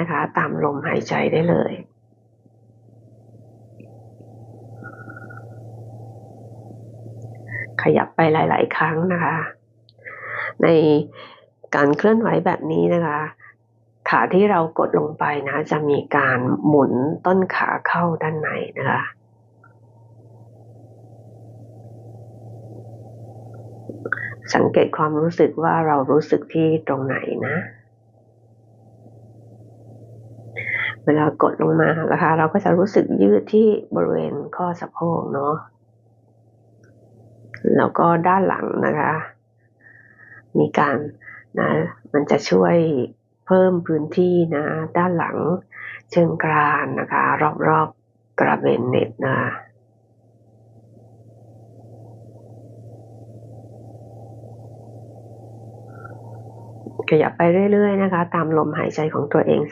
นะคะ ตามลมหายใจได้เลย ขยับไปหลาย ๆ ครั้งนะคะ ในการเคลื่อนไหวแบบนี้นะคะขาที่เรากดลงไปนะ จะมีการหมุนต้นขาเข้าด้านในนะคะ สังเกตความรู้สึกว่าเรารู้สึกที่ตรงไหนนะ เวลากดลงมานะคะ เราก็จะรู้สึกยืดที่บริเวณข้อสะโพกเนาะแล้วก็ด้านหลังนะคะ มีการนะมันจะช่วยเพิ่มพื้นที่นะ ด้านหลังเชิงกรานนะคะ รอบๆกระเบนเน็ตนะขยับไปเรื่อยๆนะคะ ตามลมหายใจของตัวเองสัก